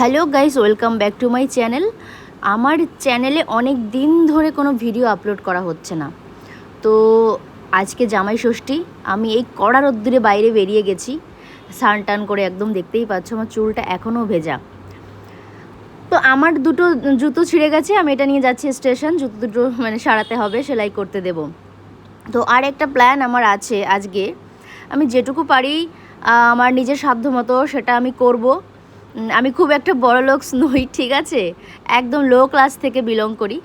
Hello guys, welcome back to my channel. আমার চ্যানেলে অনেক দিন ধরে কোনো ভিডিও আপলোড করা হচ্ছে না। তো আজকে জামাই ষষ্ঠী, আমি এই কড়া রোদ্দুরে বাইরে বেরিয়ে গেছি। স্নান টান করে একদম দেখতেই পাচ্ছ, আমার চুলটা এখনও ভেজা। তো আমার দুটো জুতো ছিঁড়ে গেছে, আমি এটা নিয়ে যাচ্ছি স্টেশন, জুতো দুটো মানে সারাতে হবে, সেলাই করতে দেব। তো আর একটা প্ল্যান আমার আছে আজকে। আমি যেটুকু পারি আমার নিজের সাধ্য মতো সেটা আমি করব। আমি খুব একটা বড় লোক নই, ঠিক আছে? একদম লো ক্লাস থেকে বিলং করি।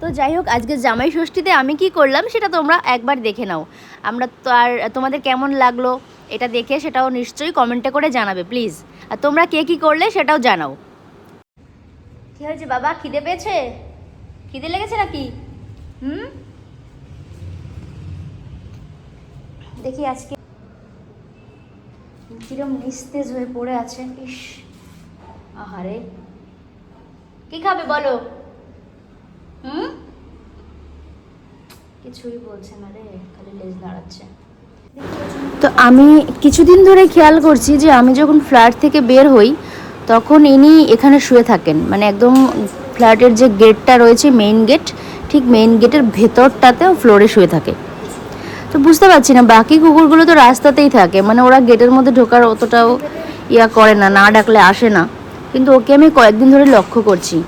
তো যাই হোক, আজকে জামাই ষষ্ঠীতে আমি কি করলাম সেটা তোমরা একবার দেখে নাও। আমরা তো আর, তোমাদের কেমন লাগল এটা দেখে সেটাও নিশ্চয়ই কমেন্টে করে জানাবে প্লিজ আর তোমরা কে কী করলে সেটাও জানাও। কি হয়েছে বাবা? খিদে পেয়েছে? খিদে লেগেছে নাকি? হুম? দেখি আজকে কিরম নিস্তেজ হয়ে পড়ে আছে, ইস। আহারে। কি খাবে বলো? হুম? কিছুই বলছে না রে, খালি লেজ নাড়াচ্ছে। তো আমি কিছুদিন ধরে খেয়াল করছি যে আমি যখন ফ্ল্যাট থেকে বের হই, তখন ইনি এখানে শুয়ে থাকেন। মানে একদম ফ্ল্যাটের যে গেটটা রয়েছে মেইন গেট ঠিক মেইন গেটের ভেতরটাতেও ফ্লোরে শুয়ে থাকে। তো বুঝতে পারছি না, বাকি কুকুরগুলো তো রাস্তাতেই থাকে। মানে ওরা গেটের মধ্যে ঢোকার অতটাও ইয়া করে না না ডাকলে আসে না। কিন্তু ওকে আমি কয়েকদিন ধরে লক্ষ্য করছি।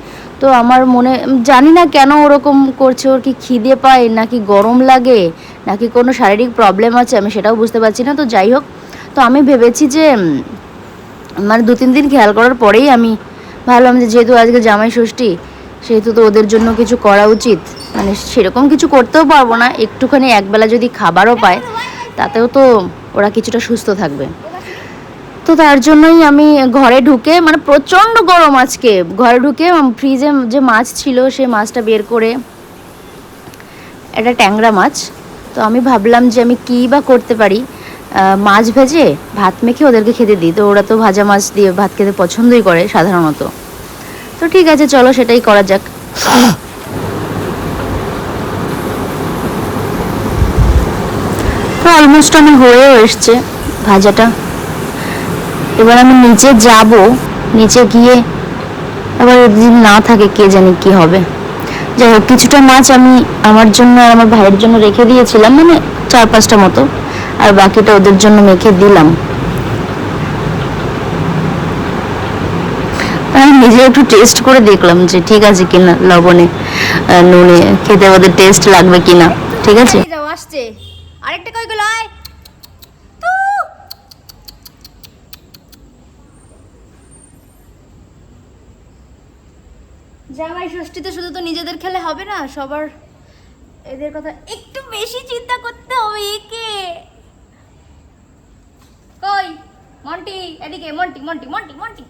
তো আমার মনে জানি না কেন ওরকম করছে, ওর কি খিদে পায়, নাকি গরম লাগে, নাকি কোনো শারীরিক প্রবলেম আছে, আমি সেটাও বুঝতে পারছি না। তো যাই হোক, তো আমি ভেবেছি যে মানে দু তিন দিন খেয়াল করার পরেই আমি ভাবলাম যে যেহেতু আজকে জামাই ষষ্ঠী, সেহেতু তো ওদের জন্য কিছু করা উচিত। মানে সেরকম কিছু করতেও পারব না, একটুখানি একবেলা যদি খাবারও পায়, তাতেও তো ওরা কিছুটা সুস্থ থাকবে। তো তার জন্যই আমি ঘরে ঢুকে মানে প্রচণ্ড গরম আজকে। ঘরে ঢুকে ফ্রিজে যে মাছ ছিল, সে মাছটা বের করে, একটা ট্যাংরা মাছ। তো আমি ভাবলাম যে আমি কী বা করতে পারি। মাছ ভেজে ভাত মেখে ওদেরকে খেতে দিই। তো ওরা তো ভাজা মাছ দিয়ে ভাত খেতে পছন্দই করে সাধারণত। তো ঠিক আছে, চলো সেটাই করা যাক। তো অলমোস্ট আমার হয়েও এসছে ভাজাটা। এবার আমি নিচে যাব। নিচে গিয়ে আবার যদি না থাকে, কে জানি কি হবে। যাই হোক, কিছুটা মাছ আমি আমার জন্য আর আমার ভাইয়ের জন্য রেখে দিয়েছিলাম মানে চার পাঁচটা মতো। আর বাকিটা ওদের জন্য মেখে দিলাম। আমি নিজে একটু টেস্ট করে দেখলাম যে ঠিক আছে কিনা লবণে নুনে, খেতে ওদের টেস্ট লাগবে কিনা, ঠিক আছে? আরেকটা কই গেল আয় জামাই ষষ্ঠীতে শুধু তো নিজেদের খেলে হবে না সবার এদের কথা একটু বেশি চিন্তা করতে হবে একে। কই? মন্টি এদিকে মন্টি মন্টি মন্টি মন্টি।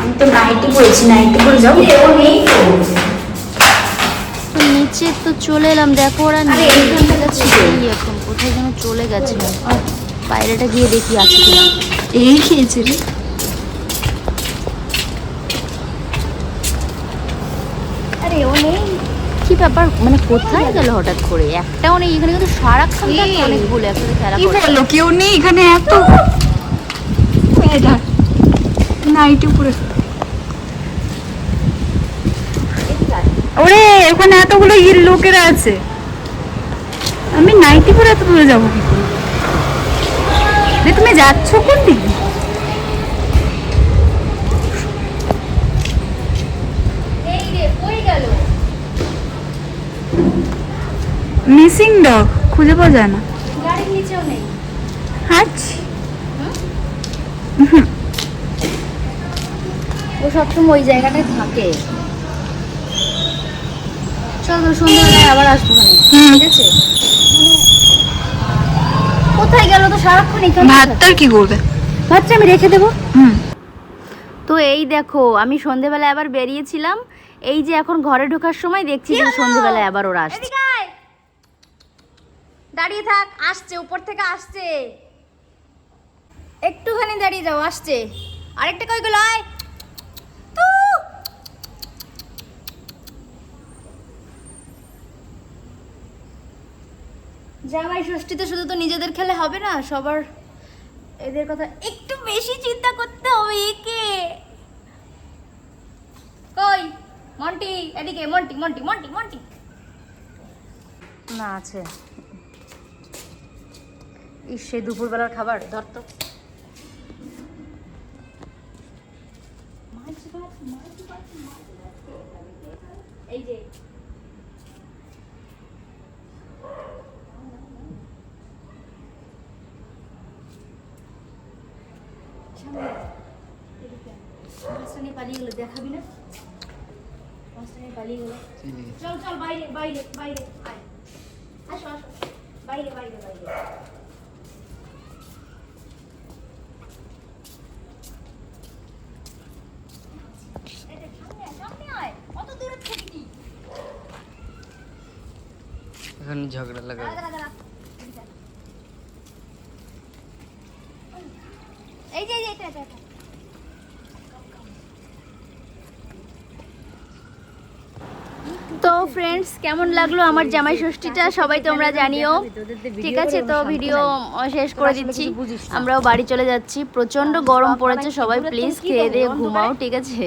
আমি তো নাইটি পরেছি নাইটি পরে যাব। ও নেই তো। নিচে তো চলে এলাম। দেখো ওরা এখন কোথায় যেন চলে গেছে। বাইরেটা গিয়ে দেখি আছে কিনা। এই খেয়েছে রে। আরে ও নেই। কি ব্যাপার? মানে কোথায় গেল হঠাৎ করে? একটাও নেই। এখানে কিন্তু সারাক্ষণ থাকে এই। অনেকগুলো একসাথে খেলা কি করে কেউ নেই এখানে এত। নাইটি উপরে ওরে ওখানে এতগুলো ইর লোকেরা আছে। আমি নাইটি পরে এত দূরে যাব কি করে? তুমি যাচ্ছ কোন দিকে? মিসিং ডগ খুঁজে পাওয়া যায় না। গাড়ির নিচেও নেই। হাঁটছি ও সবসময় ওই জায়গাটায় থাকে। চল তো সন্ধ্যাবেলায় আবার আসব ওখানে ঠিক আছে? কোথায় গেল তো সারাক্ষণ এখানে ভাতটার কি করবে? ভাতটা আমি রেখে দেবো। হুম। তো এই দেখো আমি সন্ধেবেলায় আবার বেরিয়েছিলাম। এই যে এখন ঘরে ঢোকার সময় দেখছি যে সন্ধেবেলায় আবার ওরা আসছে। দাঁড়িয়ে থাক আসছে উপর থেকে আসছে। একটুখানি দাঁড়িয়ে যাও আসছে। আরেকটা কই গেল আয় তু জামাই ষষ্ঠীতে শুধু তো নিজেদের খেলে হবে না সবার এদের কথা একটু বেশি চিন্তা করতে হবে একে। কই? মন্টি এদিকে মন্টি মন্টি মন্টি মন্টি। না আছে। ইস সেই দুপুরবেলার খাবার ধর তো। এই যে মাছটা নিয়ে পালিয়ে গেলো দেখাবি না? মাছটা নিয়ে পালিয়ে গেলো? চল চল বাইরে আয়। আসো আসো। এখন ঝগড়া যে এই যে, এটা এটা এটা। তো ফ্রেন্ডস কেমন লাগল আমার জামাই ষষ্ঠীটা? সবাই তোমরা জানিও। ঠিক আছে, তো ভিডিও শেষ করে দিচ্ছি। আমরাও বাড়ি চলে যাচ্ছি। প্রচণ্ড গরম পড়েছে, সবাই প্লিজ খেয়ে দিয়ে ঘুমাও, ঠিক আছে?